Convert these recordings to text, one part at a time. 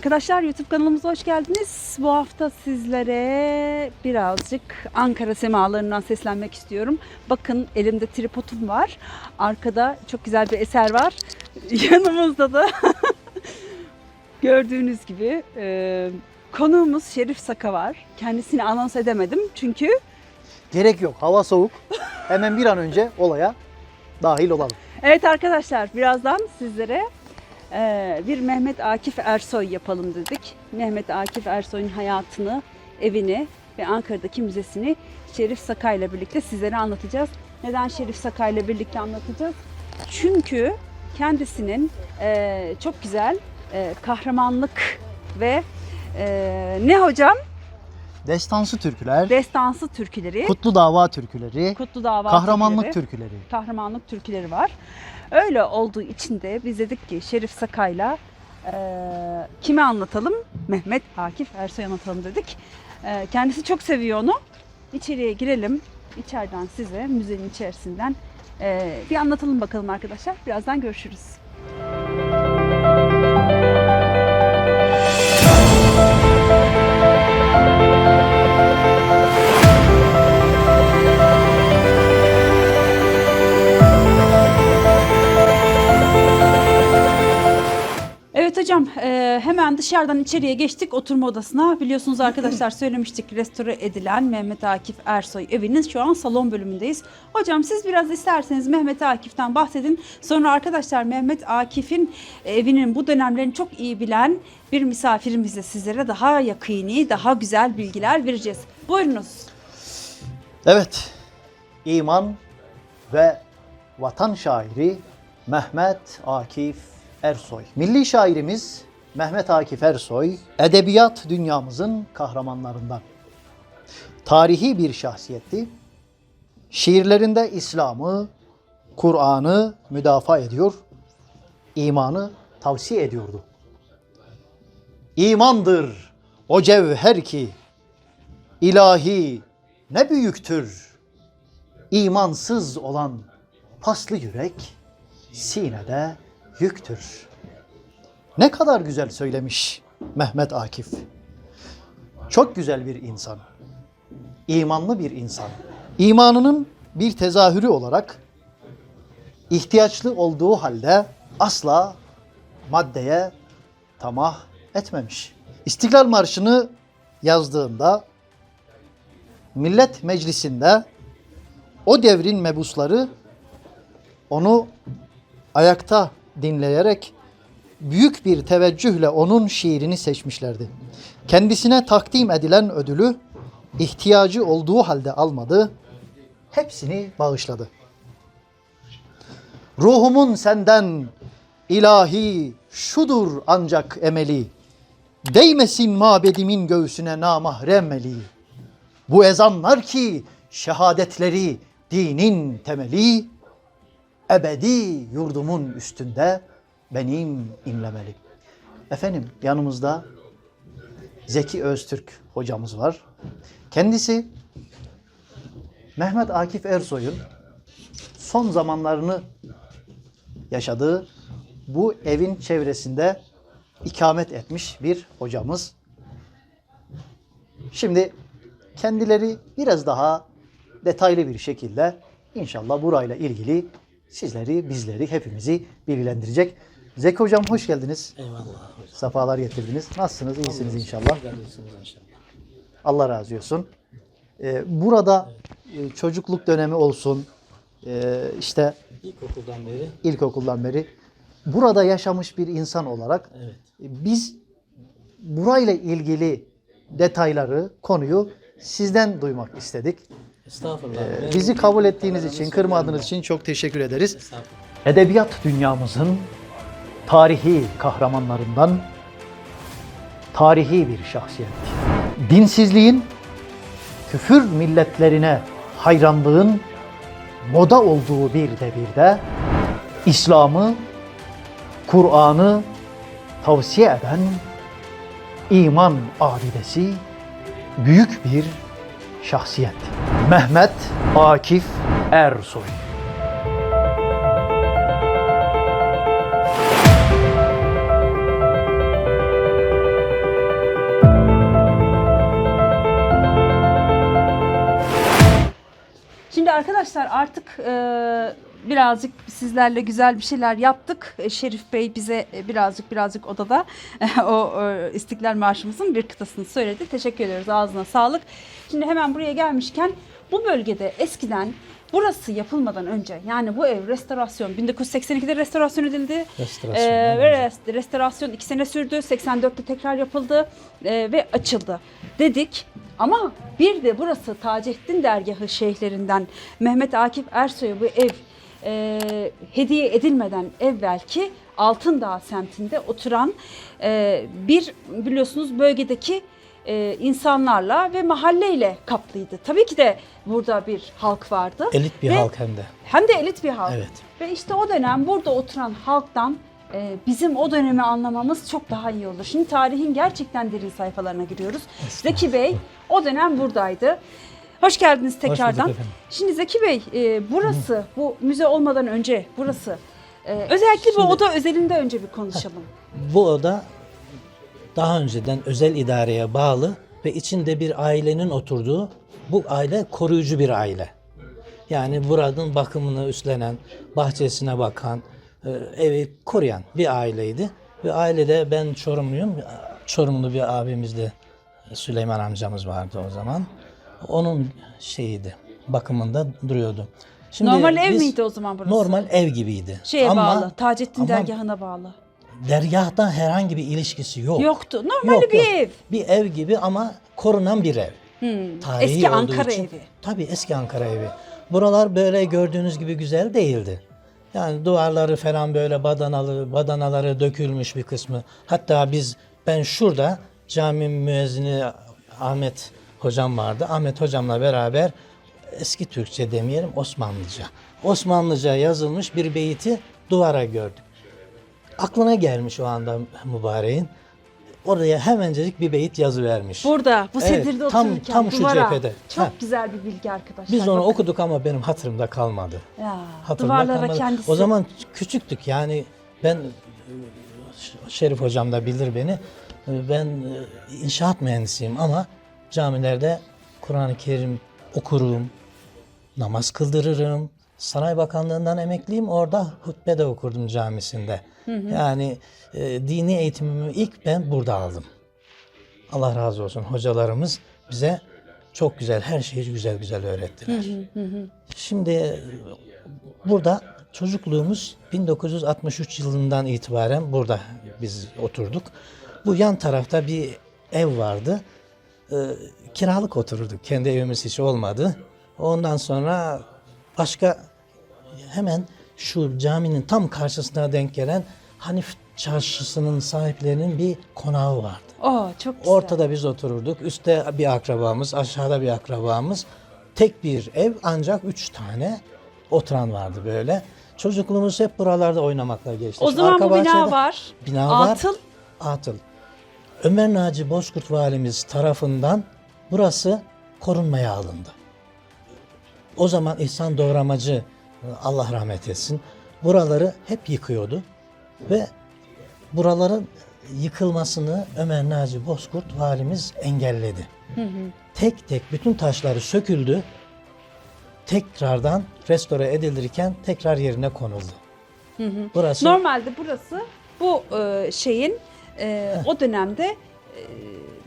Arkadaşlar YouTube kanalımıza hoş geldiniz. Bu hafta sizlere birazcık Ankara semalarından seslenmek istiyorum. Bakın elimde tripodum var. Arkada çok güzel bir eser var. Yanımızda da gördüğünüz gibi e, konuğumuz Şerif Saka var. Kendisini anons edemedim çünkü Gerek yok. Hava soğuk. Hemen bir an önce olaya dahil olalım. Evet arkadaşlar birazdan sizlere bir Mehmet Akif Ersoy yapalım dedik. Mehmet Akif Ersoy'un hayatını, evini ve Ankara'daki müzesini Şerif Sakay ile birlikte sizlere anlatacağız. Neden Şerif Sakay ile birlikte anlatacağız? Çünkü kendisinin eee, çok güzel eee, kahramanlık ve eee, ne hocam? Destansı türküler, Destansı türküleri, kutlu dava türküleri, kutlu dava kahramanlık türküleri türküleri. kahramanlık türküleri var. Öyle olduğu için de biz dedik ki Şerif Sakay'la eee kimi anlatalım? Mehmet Akif Ersoy anlatalım dedik. Eee, kendisi çok seviyor onu. İçeriye girelim. İçeriden size müzenin içerisinden eee, bir anlatalım bakalım arkadaşlar. Birazdan görüşürüz. Hocam eee, hemen dışarıdan içeriye geçtik oturma odasına. Biliyorsunuz arkadaşlar söylemiştik restore edilen Mehmet Akif Ersoy evinin şu an salon bölümündeyiz. Hocam siz biraz isterseniz Mehmet Akif'ten bahsedin. Sonra arkadaşlar Mehmet Akif'in evinin bu dönemlerini çok iyi bilen bir misafirimizle sizlere daha yakini, daha güzel bilgiler vereceğiz. Buyurunuz. Evet, iman ve vatan şairi Mehmet Akif Ersoy. Milli şairimiz Mehmet Akif Ersoy, edebiyat dünyamızın kahramanlarından. Tarihi bir şahsiyetti. Şiirlerinde İslam'ı, Kur'an'ı müdafaa ediyor, imanı tavsiye ediyordu. İmandır o cevher ki ilahi ne büyüktür. İmansız olan paslı yürek sinede yüktür. Ne kadar güzel söylemiş Mehmet Akif. Çok güzel bir insan. İmanlı bir insan. İmanının bir tezahürü olarak ihtiyaçlı olduğu halde asla maddeye tamah etmemiş. İstiklal Marşı'nı yazdığında Millet Meclisi'nde o devrin mebusları onu ayakta dinleyerek büyük bir teveccühle onun şiirini seçmişlerdi. Kendisine takdim edilen ödülü ihtiyacı olduğu halde almadı, hepsini bağışladı. Ruhumun senden ilahi şudur ancak emeli. Değmesin mabedimin göğsüne namahremeli. Bu ezanlar ki şehadetleri dinin temeli, ebedi yurdumun üstünde benim inlemeli. Efendim yanımızda Zeki Öztürk hocamız var. Kendisi Mehmet Akif Ersoy'un son zamanlarını yaşadığı bu evin çevresinde ikamet etmiş bir hocamız. Şimdi kendileri biraz daha detaylı bir şekilde inşallah burayla ilgili sizleri, bizleri, hepimizi bilgilendirecek. Zeki Hocam hoş geldiniz. Eyvallah hocam. Safalar getirdiniz. Nasılsınız? İyisiniz inşallah. Allah razı olsun. Ee, burada e, çocukluk dönemi olsun, e, işte İlkokuldan beri ilkokuldan beri burada yaşamış bir insan olarak evet. e, biz burayla ilgili detayları, konuyu sizden duymak istedik. Estağfurullah. Ee, bizi kabul ettiğiniz için, kırmadığınız için çok teşekkür ederiz. Edebiyat dünyamızın tarihi kahramanlarından tarihi bir şahsiyet. Dinsizliğin, küfür milletlerine hayranlığın moda olduğu bir devirde İslam'ı, Kur'an'ı tavsiye eden iman abidesi büyük bir şahsiyet. Mehmet Akif Ersoy. Şimdi arkadaşlar artık e, birazcık sizlerle güzel bir şeyler yaptık. E, Şerif Bey bize e, birazcık birazcık odada o İstiklal Marşımızın bir kıtasını söyledi. Teşekkür ediyoruz ağzına sağlık. Şimdi hemen buraya gelmişken bu bölgede eskiden burası yapılmadan önce yani bu ev restorasyon 1982'de restorasyon edildi. Restorasyon, Ee, ve rest- restorasyon iki sene sürdü. 84'te tekrar yapıldı e, ve açıldı dedik. Ama bir de burası Taceddin Dergahı şeyhlerinden Mehmet Akif Ersoy'a bu ev e, hediye edilmeden evvelki Altındağ semtinde oturan e, bir biliyorsunuz bölgedeki e, insanlarla ve mahalleyle kaplıydı. Tabii ki de burada bir halk vardı. Elit bir Ve- halk hem de. Hem de elit bir halk. Evet. Ve işte o dönem burada oturan halktan e, bizim o dönemi anlamamız çok daha iyi olur. Şimdi tarihin gerçekten derin sayfalarına giriyoruz. Zeki Bey o dönem buradaydı. Hoş geldiniz tekrardan. efendim. Şimdi Zeki Bey e, burası bu müze olmadan önce burası e, özellikle bu Şimdi- oda özelinde önce bir konuşalım. Bu oda daha önceden özel idareye bağlı ve içinde bir ailenin oturduğu bu aile koruyucu bir aile. Yani buranın bakımını üstlenen, bahçesine bakan, e, evi koruyan bir aileydi. Ve ailede ben Çorumluyum. Çorumlu bir abimiz de Süleyman amcamız vardı o zaman. Onun şeyiydi, bakımında duruyordu. Şimdi Normal ev biz- miydi o zaman burası? Normal ev gibiydi. Şeye Ama- bağlı. Taceddin ama dergahına bağlı. Dergahtan herhangi bir ilişkisi yok. Yoktu. Normal Yok, bir yok. ev. Bir ev gibi ama korunan bir ev. Tarihi Eski Ankara için- evi. Tabii eski Ankara evi. Buralar böyle gördüğünüz gibi güzel değildi. Yani duvarları falan böyle badanalı, badanaları dökülmüş bir kısmı. Hatta biz ben şurada cami müezzini Ahmet hocam vardı. Ahmet hocamla beraber eski Türkçe demeyelim Osmanlıca. Osmanlıca yazılmış bir beyti duvara gördük aklına gelmiş o anda mübareğin. Oraya hemencecik bir beyit yazı vermiş. Burada bu Evet, sedirde tam- otururken tam şu duvara. cephede. Çok Ha. güzel bir bilgi arkadaşlar. Biz onu Bakın. okuduk ama benim hatırımda kalmadı. Ya, Hatırımda duvarlara kalmadı. kendisi. O zaman küçüktük yani ben Şerif hocam da bilir beni. Ben e, inşaat mühendisiyim ama camilerde Kur'an-ı Kerim okurum, namaz kıldırırım. Sanayi Bakanlığı'ndan emekliyim. Orada hutbe de okurdum camisinde. Yani e, dini eğitimimi ilk ben burada aldım. Allah razı olsun hocalarımız bize çok güzel her şeyi güzel güzel öğrettiler. Şimdi e, burada çocukluğumuz 1963 yılından itibaren burada biz oturduk. Bu yan tarafta bir ev vardı. Ee, kiralık otururduk. Kendi evimiz hiç olmadı. Ondan sonra başka hemen şu caminin tam karşısına denk gelen Hanif Çarşısı'nın sahiplerinin bir konağı vardı. Oo, çok güzel. Ortada biz otururduk. Üstte bir akrabamız, aşağıda bir akrabamız. Tek bir ev ancak üç tane oturan vardı böyle. Çocukluğumuz hep buralarda oynamakla geçti. O zaman arka bu bina var. Bina var. Atıl. Atıl. Ömer Naci Bozkurt valimiz tarafından burası korunmaya alındı. O zaman İhsan Doğramacı Allah rahmet etsin buraları hep yıkıyordu ve buraların yıkılmasını Ömer Naci Bozkurt valimiz engelledi. Tek tek bütün taşları söküldü. Tekrardan restore edilirken tekrar yerine konuldu. Burası Normalde burası bu e, şeyin e, o dönemde e,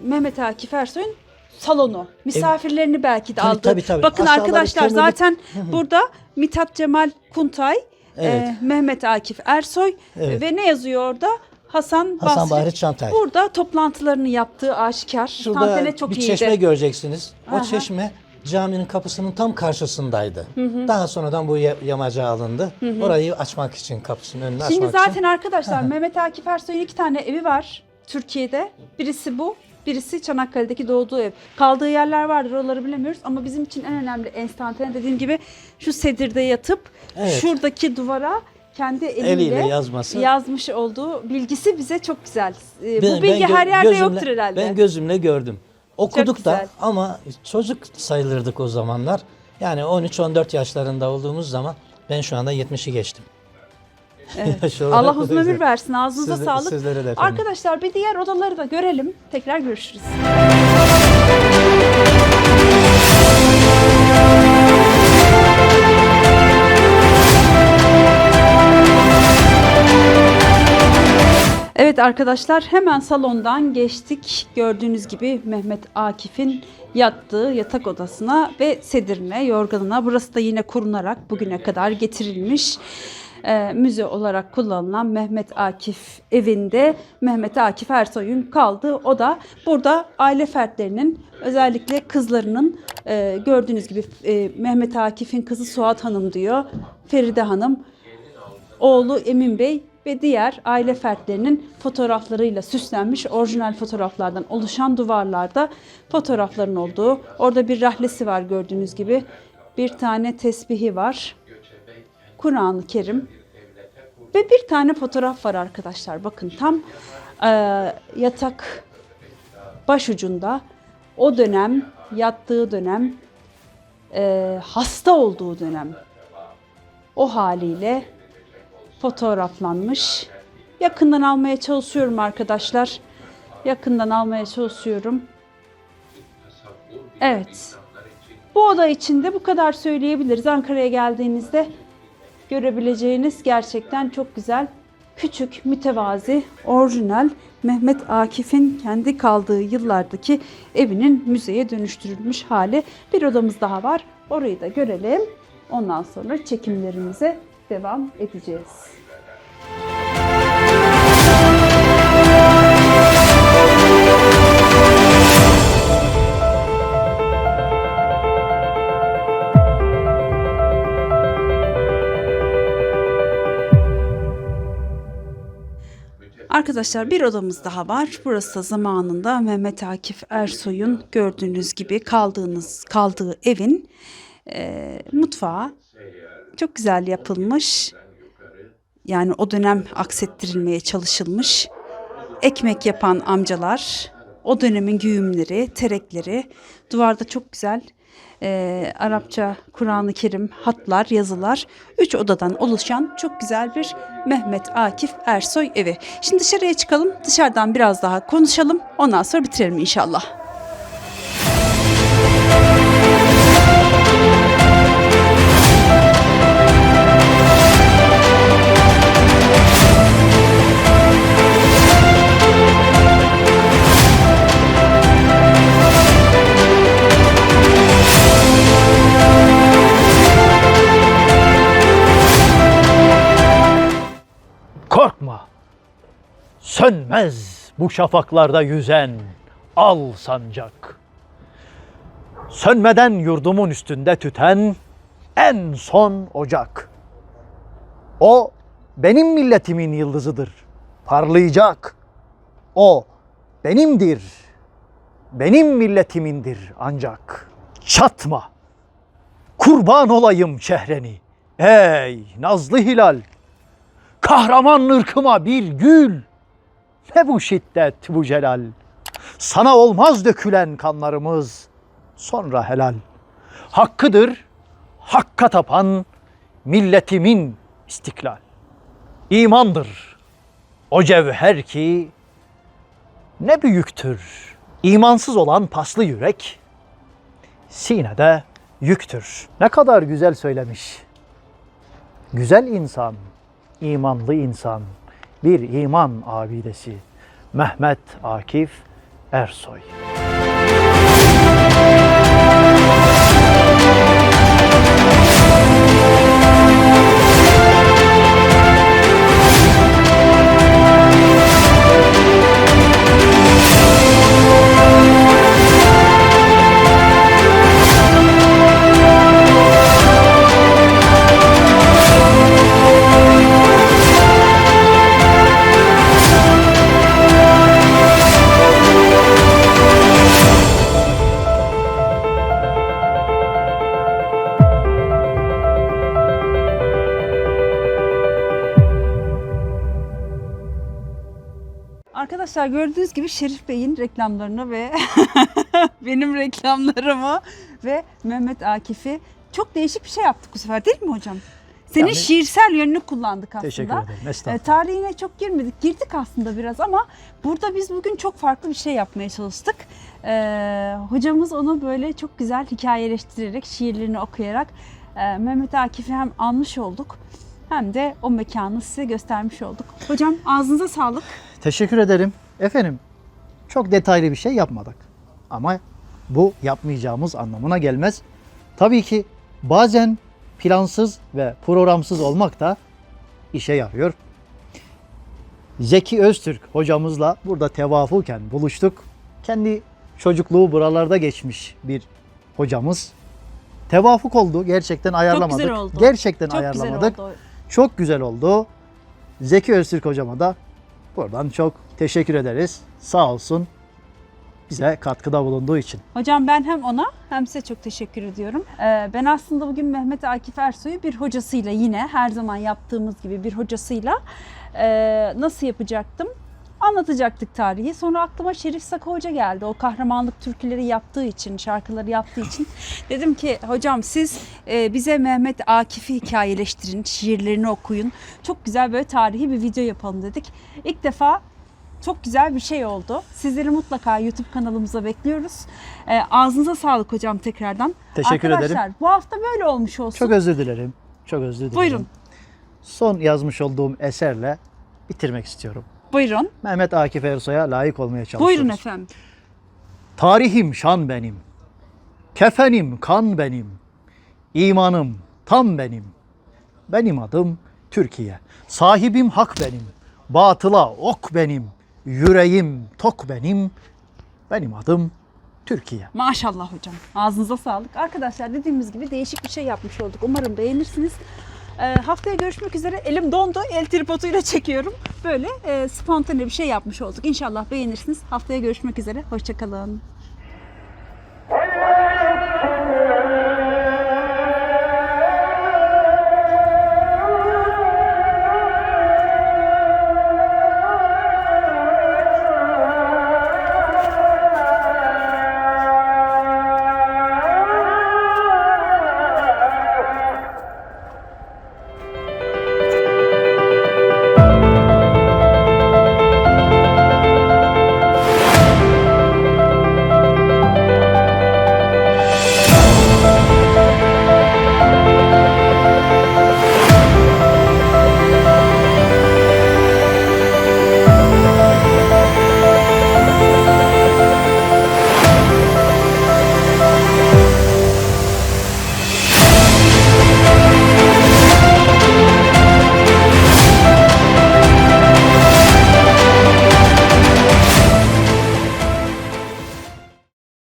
Mehmet Akif Ersoy'un salonu. Misafirlerini belki de Tabii, aldı. tabii, tabii. Bakın Aşağıları arkadaşlar kömürlük- zaten burada Mithat Cemal Kuntay, e, Evet. Mehmet Akif Ersoy Evet. ve ne yazıyor orada? Hasan, Hasan Basri. Bahri Çantay. Burada toplantılarını yaptığı aşikar. Şurada Tantene çok bir iyiydi. çeşme göreceksiniz. Aha. O çeşme caminin kapısının tam karşısındaydı. Daha sonradan bu ya- yamaca alındı. Orayı açmak için kapısının önünü Şimdi açmak zaten için. arkadaşlar Mehmet Akif Ersoy'un iki tane evi var Türkiye'de. Birisi bu, birisi Çanakkale'deki doğduğu ev. Kaldığı yerler vardır oraları bilemiyoruz ama bizim için en önemli enstantane dediğim gibi şu sedirde yatıp Evet. şuradaki duvara kendi eliyle, Eliyle yazması. yazmış olduğu bilgisi bize çok güzel. Ee, Ben- bu bilgi ben gö- her yerde gözümle- yoktur herhalde. Ben gözümle gördüm. Okuduk da güzel. ama çocuk sayılırdık o zamanlar. Yani 13-14 yaşlarında olduğumuz zaman ben şu anda 70'i geçtim. Evet. Allah uzun ömür versin. Ağzınıza Sizle, sağlık. Sizlere de efendim. Arkadaşlar bir diğer odaları da görelim. Tekrar görüşürüz. Evet arkadaşlar hemen salondan geçtik. Gördüğünüz gibi Mehmet Akif'in yattığı yatak odasına ve sedirine, yorganına. Burası da yine kurunarak bugüne kadar getirilmiş e, müze olarak kullanılan Mehmet Akif evinde Mehmet Akif Ersoy'un kaldığı oda. Burada aile fertlerinin özellikle kızlarının e, gördüğünüz gibi e, Mehmet Akif'in kızı Suat Hanım diyor. Feride Hanım oğlu Emin Bey ve diğer aile fertlerinin fotoğraflarıyla süslenmiş orijinal fotoğraflardan oluşan duvarlarda fotoğrafların olduğu. Orada bir rahlesi var gördüğünüz gibi. Bir tane tesbihi var. Kur'an-ı Kerim. Ve bir tane fotoğraf var arkadaşlar. Bakın tam eee, yatak başucunda o dönem yattığı dönem eee, hasta olduğu dönem o haliyle fotoğraflanmış. Yakından almaya çalışıyorum arkadaşlar. Yakından almaya çalışıyorum. Evet. Bu oda içinde bu kadar söyleyebiliriz. Ankara'ya geldiğinizde görebileceğiniz gerçekten çok güzel, küçük, mütevazi, orijinal Mehmet Akif'in kendi kaldığı yıllardaki evinin müzeye dönüştürülmüş hali. Bir odamız daha var. Orayı da görelim. Ondan sonra çekimlerimize devam edeceğiz. Arkadaşlar bir odamız daha var. Burası da zamanında Mehmet Akif Ersoy'un gördüğünüz gibi kaldığınız kaldığı evin e, mutfağı. Çok güzel yapılmış. Yani o dönem aksettirilmeye çalışılmış. Ekmek yapan amcalar, o dönemin güğümleri, terekleri. Duvarda çok güzel e, Arapça, Kur'an-ı Kerim, hatlar, yazılar. Üç odadan oluşan çok güzel bir Mehmet Akif Ersoy evi. Şimdi dışarıya çıkalım, dışarıdan biraz daha konuşalım. Ondan sonra bitirelim inşallah. Sönmez bu şafaklarda yüzen al sancak. Sönmeden yurdumun üstünde tüten en son ocak. O benim milletimin yıldızıdır. Parlayacak. O benimdir. Benim milletimindir ancak. Çatma. Kurban olayım çehreni. Ey nazlı hilal. Kahraman ırkıma bir gül. Ne bu şiddet bu celal. Sana olmaz dökülen kanlarımız sonra helal. Hakkıdır hakka tapan milletimin istiklal. İmandır o cevher ki ne büyüktür. İmansız olan paslı yürek sinede yüktür. Ne kadar güzel söylemiş. Güzel insan, imanlı insan, bir iman abidesi Mehmet Akif Ersoy. Şerif Bey'in reklamlarını ve benim reklamlarımı ve Mehmet Akif'i çok değişik bir şey yaptık bu sefer değil mi hocam? Senin Yani- şiirsel yönünü kullandık aslında. Teşekkür ederim. E, Estağfurullah. tarihine çok girmedik. Girdik aslında biraz ama burada biz bugün çok farklı bir şey yapmaya çalıştık. E, hocamız onu böyle çok güzel hikayeleştirerek, şiirlerini okuyarak e, Mehmet Akif'i hem anmış olduk hem de o mekanı size göstermiş olduk. Hocam ağzınıza sağlık. Teşekkür ederim. Efendim çok detaylı bir şey yapmadık. Ama bu yapmayacağımız anlamına gelmez. Tabii ki bazen plansız ve programsız olmak da işe yarıyor. Zeki Öztürk hocamızla burada tevafuken buluştuk. Kendi çocukluğu buralarda geçmiş bir hocamız. Tevafuk oldu. Gerçekten ayarlamadık. güzel oldu. Gerçekten Çok ayarlamadık. güzel oldu. Çok güzel oldu. Zeki Öztürk hocama da buradan çok teşekkür ederiz. Sağ olsun bize katkıda bulunduğu için. Hocam ben hem ona hem size çok teşekkür ediyorum. Ee, ben aslında bugün Mehmet Akif Ersoy'u bir hocasıyla yine her zaman yaptığımız gibi bir hocasıyla e, nasıl yapacaktım? Anlatacaktık tarihi. Sonra aklıma Şerif Saka Hoca geldi. O kahramanlık türküleri yaptığı için, şarkıları yaptığı için. Dedim ki hocam siz e, bize Mehmet Akif'i hikayeleştirin, şiirlerini okuyun. Çok güzel böyle tarihi bir video yapalım dedik. İlk defa çok güzel bir şey oldu. Sizleri mutlaka YouTube kanalımıza bekliyoruz. Ee, ağzınıza sağlık hocam tekrardan. Teşekkür ederim. Arkadaşlar bu hafta böyle olmuş olsun. Çok özür dilerim. Çok özür dilerim. Buyurun. Son yazmış olduğum eserle bitirmek istiyorum. Buyurun. Mehmet Akif Ersoy'a layık olmaya çalışıyoruz. Buyurun efendim. Tarihim şan benim. Kefenim kan benim. İmanım tam benim. Benim adım Türkiye. Sahibim hak benim. Batıla ok benim. Yüreğim tok benim. Benim adım Türkiye. Maşallah hocam. Ağzınıza sağlık. Arkadaşlar dediğimiz gibi değişik bir şey yapmış olduk. Umarım beğenirsiniz. Ee, haftaya görüşmek üzere. Elim dondu. El tripoduyla çekiyorum. Böyle e, spontane bir şey yapmış olduk. İnşallah beğenirsiniz. Haftaya görüşmek üzere. Hoşçakalın.